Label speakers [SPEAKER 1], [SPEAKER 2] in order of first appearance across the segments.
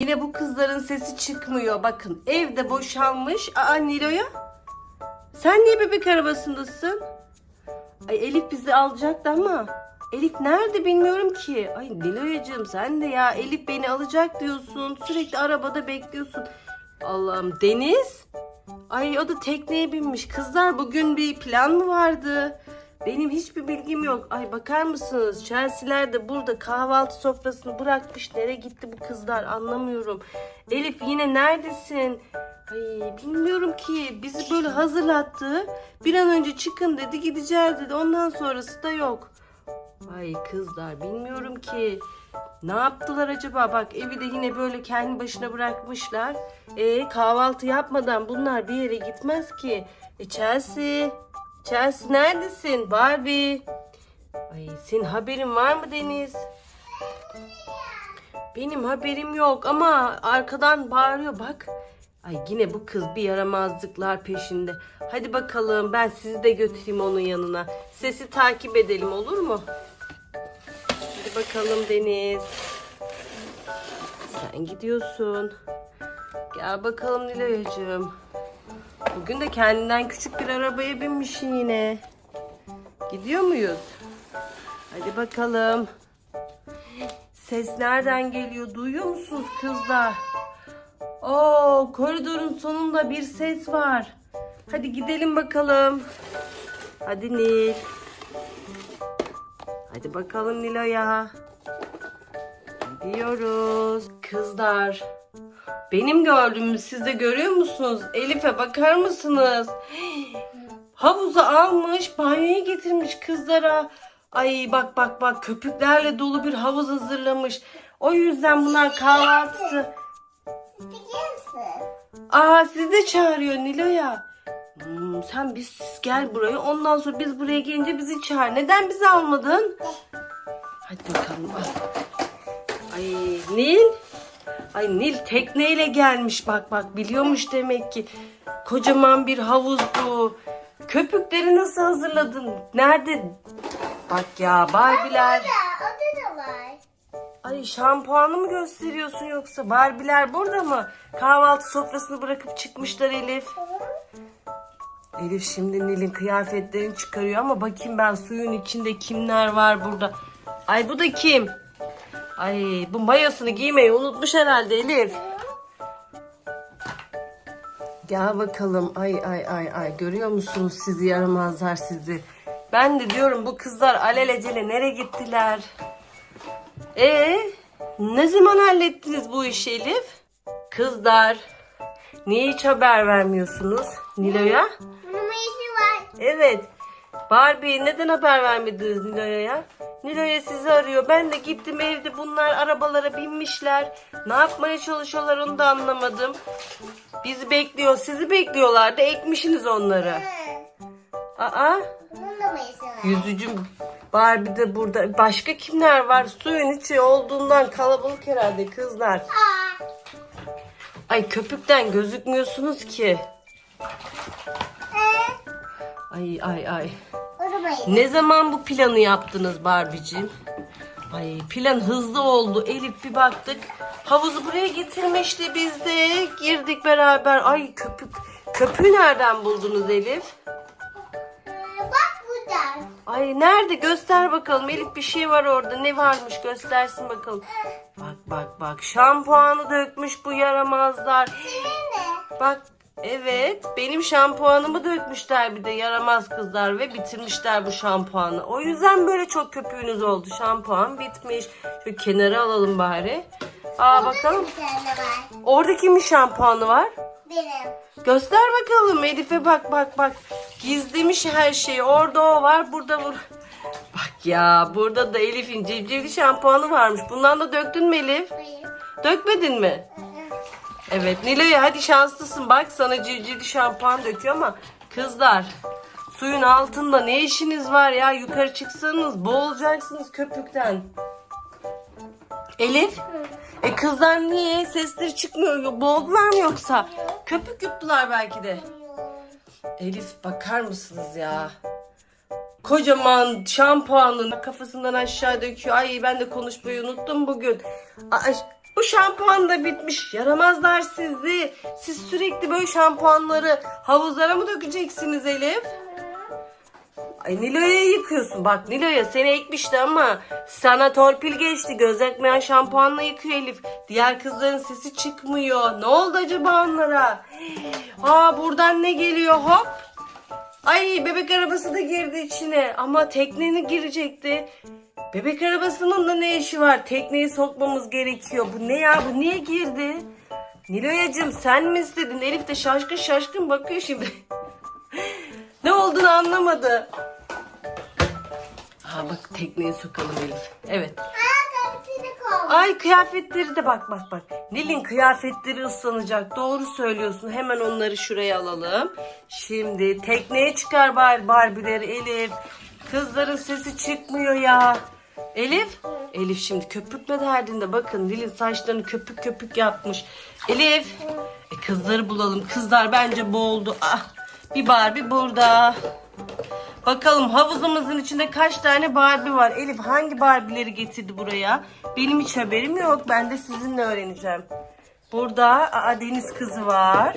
[SPEAKER 1] Yine bu kızların sesi çıkmıyor. Bakın evde boşalmış. Aa Nilo'ya. Sen niye bebek arabasındasın? Ay Elif bizi alacaktı ama. Elif nerede bilmiyorum ki. Ay Nilo'yacığım sen de ya Elif beni alacak diyorsun. Sürekli arabada bekliyorsun. Allah'ım Deniz. Ay o da tekneye binmiş. Kızlar bugün bir plan mı vardı? Benim hiçbir bilgim yok. Ay bakar mısınız? Chelsea'ler de burada kahvaltı sofrasını bırakmış. Nereye gitti bu kızlar anlamıyorum. Elif yine neredesin? Ay bilmiyorum ki. Bizi böyle hazırlattı. Bir an önce çıkın dedi gideceğiz dedi. Ondan sonrası da yok. Ay kızlar bilmiyorum ki. Ne yaptılar acaba? Bak evi de yine böyle kendi başına bırakmışlar. E kahvaltı yapmadan bunlar bir yere gitmez ki. E Chelsea, Chelsea neredesin? Barbie. Ay senin haberin var mı Deniz? Benim haberim yok ama arkadan bağırıyor bak. Ay yine bu kız bir yaramazlıklar peşinde. Hadi bakalım ben sizi de götüreyim onun yanına. Sesi takip edelim olur mu? Hadi bakalım Deniz. Sen gidiyorsun. Gel bakalım Nilay'cığım. Bugün de kendinden küçük bir arabaya binmişsin yine. Gidiyor muyuz? Hadi bakalım. Ses nereden geliyor? Duyuyor musunuz kızlar? Oo, koridorun sonunda bir ses var. Hadi gidelim bakalım. Hadi Nil. Hadi bakalım Nilo'ya. Gidiyoruz. Kızlar. Benim gördüğümü siz de görüyor musunuz? Elif'e bakar mısınız? Havuza almış, banyoya getirmiş kızlara. Ay bak bak bak köpüklerle dolu bir havuz hazırlamış. O yüzden bunlar kahvaltısı. Aa sizi de çağırıyor Nilo'ya. Hmm, sen biz gel buraya. Ondan sonra biz buraya gelince bizi çağır. Neden bizi almadın? Hadi bakalım al. Ay Nil. Ay Nil tekneyle gelmiş bak bak biliyormuş demek ki. Kocaman bir havuz bu. Köpükleri nasıl hazırladın? Nerede? Bak ya Barbiler.
[SPEAKER 2] Ya o da var.
[SPEAKER 1] Ay şampuanı mı gösteriyorsun yoksa? Barbiler burada mı? Kahvaltı sofrasını bırakıp çıkmışlar Elif. Elif şimdi Nil'in kıyafetlerini çıkarıyor ama bakayım ben suyun içinde kimler var burada. Ay bu da kim? Ay bu mayosunu giymeyi unutmuş herhalde Elif. Gel bakalım. Ay ay ay ay. Görüyor musunuz sizi yaramazlar sizi. Ben de diyorum bu kızlar alelacele nereye gittiler? Ee, ne zaman hallettiniz bu işi Elif? Kızlar, niye hiç haber vermiyorsunuz Nilo'ya?
[SPEAKER 2] Bunun işi var.
[SPEAKER 1] Evet. Barbie neden haber vermediniz Nilo'ya ya? Nilo'ya sizi arıyor. Ben de gittim evde bunlar arabalara binmişler. Ne yapmaya çalışıyorlar onu da anlamadım. Bizi bekliyor. Sizi bekliyorlardı. Ekmişsiniz onları. Aa,
[SPEAKER 2] da
[SPEAKER 1] yüzücüm Barbie de burada. Başka kimler var? Suyun içi olduğundan kalabalık herhalde kızlar. Ay köpükten gözükmüyorsunuz ki.
[SPEAKER 2] Ee,
[SPEAKER 1] Ay ay ay. Ne zaman bu planı yaptınız Barbie'cim? Ay plan hızlı oldu. Elif bir baktık. Havuzu buraya getirmişti biz de. Girdik beraber. Ay köpük. Köpüğü nereden buldunuz Elif?
[SPEAKER 2] Bak burada.
[SPEAKER 1] Ay nerede göster bakalım. Elif bir şey var orada. Ne varmış göstersin bakalım. Bak bak bak. Şampuanı dökmüş bu yaramazlar.
[SPEAKER 2] Senin de.
[SPEAKER 1] Bak evet benim şampuanımı dökmüşler bir de yaramaz kızlar ve bitirmişler bu şampuanı. O yüzden böyle çok köpüğünüz oldu. Şampuan bitmiş. Şu kenara alalım bari. Aa bakalım. Orada kimin şampuanı var?
[SPEAKER 2] Benim.
[SPEAKER 1] Göster bakalım Elif'e bak bak bak. Gizlemiş her şeyi. Orada o var burada bu. Bak ya burada da Elif'in civcivli şampuanı varmış. Bundan da döktün mü Elif?
[SPEAKER 2] Hayır.
[SPEAKER 1] Dökmedin mi?
[SPEAKER 2] Hı.
[SPEAKER 1] Evet Nilo'ya hadi şanslısın bak sana civcivli şampuan döküyor ama kızlar suyun altında ne işiniz var ya yukarı çıksanız boğulacaksınız köpükten. Elif e kızlar niye sesleri çıkmıyor boğuldular mı yoksa köpük yuttular belki de. Elif bakar mısınız ya? Kocaman şampuanın kafasından aşağı döküyor. Ay ben de konuşmayı unuttum bugün. Ay, Bu şampuan da bitmiş. Yaramazlar sizi. Siz sürekli böyle şampuanları havuzlara mı dökeceksiniz Elif? Ay Nilo'ya yıkıyorsun. Bak Nilo'ya seni ekmişti ama sana torpil geçti. Göz yakmayan şampuanla yıkıyor Elif. Diğer kızların sesi çıkmıyor. Ne oldu acaba onlara? Aa buradan ne geliyor hop? Ay bebek arabası da girdi içine ama teknenin girecekti. Bebek arabasının da ne işi var? Tekneyi sokmamız gerekiyor. Bu ne ya? Bu niye girdi? Niloyacığım sen mi istedin? Elif de şaşkın şaşkın bakıyor şimdi. ne olduğunu anlamadı. Aa bak tekneyi sokalım Elif. Evet. Ay kıyafetleri de bak bak bak. Nil'in kıyafetleri ıslanacak. Doğru söylüyorsun. Hemen onları şuraya alalım. Şimdi tekneye çıkar Barbie'leri Elif. Kızların sesi çıkmıyor ya. Elif. Elif şimdi köpürtme derdinde. Bakın Nil'in saçlarını köpük köpük yapmış. Elif. E, kızları bulalım. Kızlar bence boğuldu. Ah, bir Barbie burada. Bakalım havuzumuzun içinde kaç tane Barbie var? Elif hangi Barbie'leri getirdi buraya? Benim hiç haberim yok. Ben de sizinle öğreneceğim. Burada aa, deniz kızı var.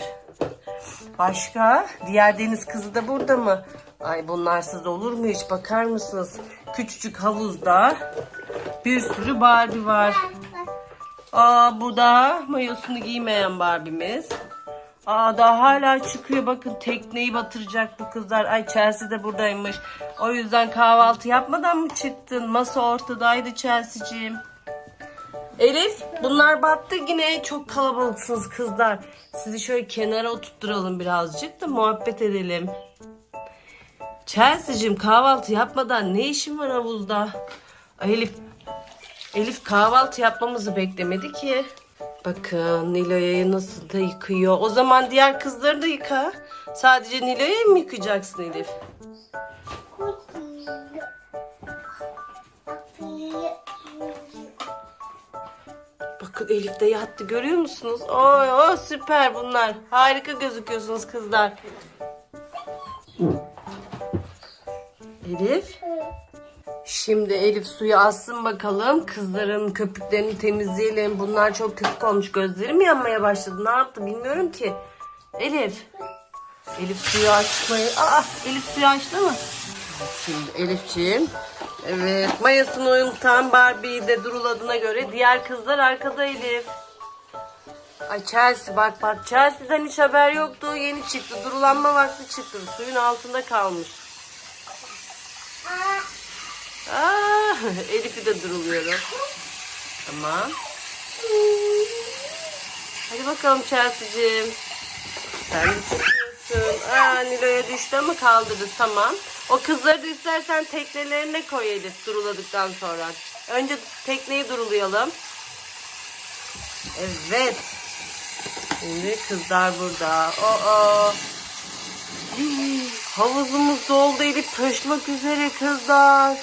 [SPEAKER 1] Başka? Diğer deniz kızı da burada mı? Ay bunlarsız olur mu hiç? Bakar mısınız? Küçücük havuzda bir sürü Barbie var. Aa bu da mayosunu giymeyen Barbie'miz. Aa daha hala çıkıyor bakın tekneyi batıracak bu kızlar. Ay Chelsea de buradaymış. O yüzden kahvaltı yapmadan mı çıktın? Masa ortadaydı Chelsea'ciğim. Elif bunlar battı yine çok kalabalıksınız kızlar. Sizi şöyle kenara oturtturalım birazcık da muhabbet edelim. Chelsea'cim kahvaltı yapmadan ne işin var havuzda? Elif Elif kahvaltı yapmamızı beklemedi ki. Bakın Nilo'yu nasıl da yıkıyor. O zaman diğer kızları da yıka. Sadece Nilo'yu mı yıkacaksın Elif? Elif de yattı görüyor musunuz? Oy o süper bunlar. Harika gözüküyorsunuz kızlar. Elif. Şimdi Elif suyu alsın bakalım. Kızların köpüklerini temizleyelim. Bunlar çok köpük olmuş. Gözlerim yanmaya başladı. Ne yaptı bilmiyorum ki. Elif. Elif suyu açmayı... Aa Elif suyu açtı mı? Şimdi Elifciğim. Evet mayasını uyumutan Barbie'yi de duruladığına göre diğer kızlar arkada Elif. Ay Chelsea bak bak Chelsea'den hiç haber yoktu. Yeni çıktı. Durulanma vakti çıktı. Suyun altında kalmış. Aa, Elif'i de duruluyorum. Tamam. Hadi bakalım Chelsea'cim. Sen de çıkıyorsun. Aa, Nilo'ya düştü ama kaldırırız tamam. O kızları da istersen teknelerine koy Elif duruladıktan sonra. Önce tekneyi durulayalım. Evet. Şimdi kızlar burada. Oo. Hii, Havuzumuz doldu Elif taşmak üzere kızlar.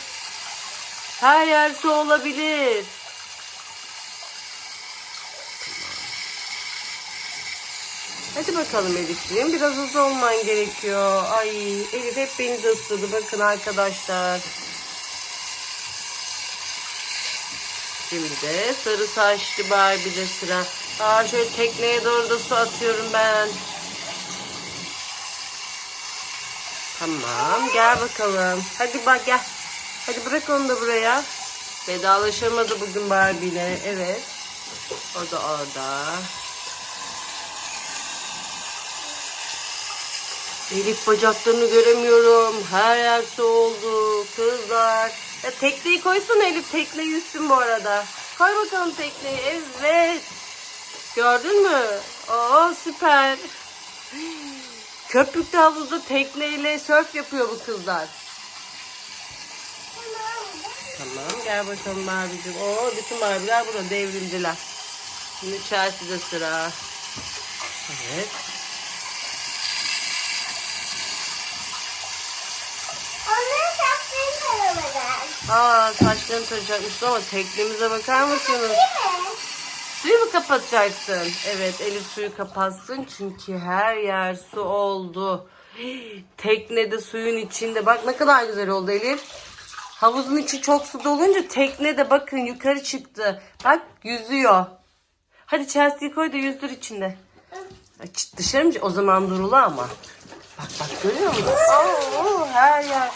[SPEAKER 1] Her yer su olabilir. Hadi bakalım Elif'ciğim. Biraz hızlı olman gerekiyor. Ay Elif hep beni de ısladı. Bakın arkadaşlar. Şimdi de sarı saçlı Barbie'de sıra. Aa şöyle tekneye doğru da su atıyorum ben. Tamam gel bakalım. Hadi bak gel. Hadi bırak onu da buraya. Vedalaşamadı bugün Barbie ile. Evet. O da orada. Elif bacaklarını göremiyorum. Her yer su. Kızlar. Ya tekneyi koysana Elif. Tekne yüzsün bu arada. Koy bakalım tekneyi. Evet. Gördün mü? Oo süper. Köpükte havuzda tekneyle sörf yapıyor bu kızlar. Tamam gel bakalım Barbie'cim. Oo bütün Barbie'ler burada devrildiler. Şimdi Chelsea'de sıra. Evet. Aa saçlarını tarayacakmışsın ama teknemize bakar mısınız? Suyu mu kapatacaksın? Evet Elif suyu kapatsın çünkü her yer su oldu. Teknede suyun içinde bak ne kadar güzel oldu Elif. Havuzun içi çok su dolunca tekne de bakın yukarı çıktı. Bak yüzüyor. Hadi Chelsea'yi koy da yüzdür içinde. Dışarı mı? O zaman durula ama. Bak bak görüyor musun? Oo, her yer.